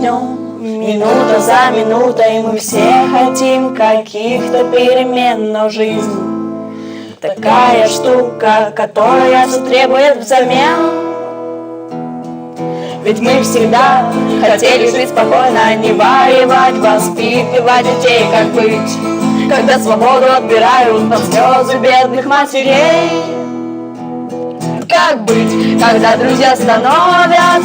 днем, минута за минутой Мы все хотим каких-то перемен, но жизнь Такая штука, которая все требует взамен ведь мы всегда хотели жить спокойно, не воевать, воспитывать детей, как быть, когда свободу отбирают под слезы бедных матерей. Как быть, когда друзья становятся?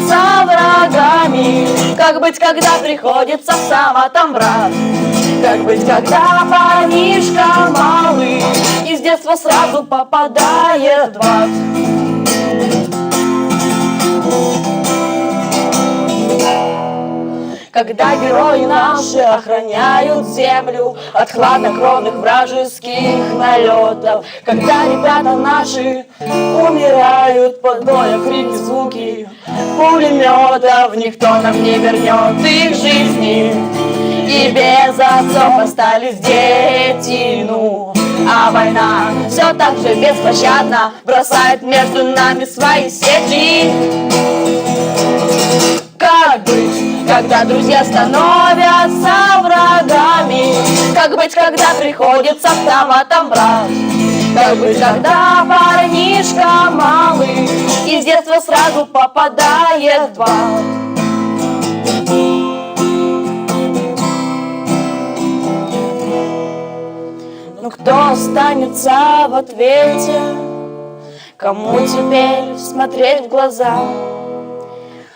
Как быть, когда приходится сам, там брат? Как быть, когда парнишка малый Из детства сразу попадает в ад? Когда герои наши охраняют землю От хладнокровных вражеских налетов. Когда ребята наши умирают под боем крики, звуки пулеметов Никто нам не вернет их жизни. И без отцов остались дети, ну а война все так же беспощадно Бросает между нами свои сети Когда друзья становятся врагами Как быть, когда приходится автоматом брать Как быть, когда парнишка малый Из детства сразу попадает в ад Ну кто останется в ответе? Кому теперь смотреть в глаза?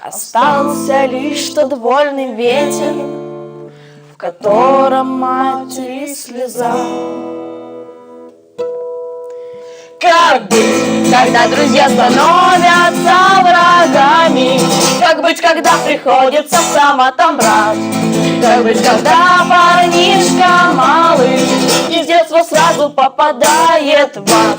Остался лишь тот вольный ветер, В котором матери слеза. Как быть, когда друзья становятся врагами? Как быть, когда приходится сам брат? Как быть, когда парнишка малый Из детства сразу попадает в ад?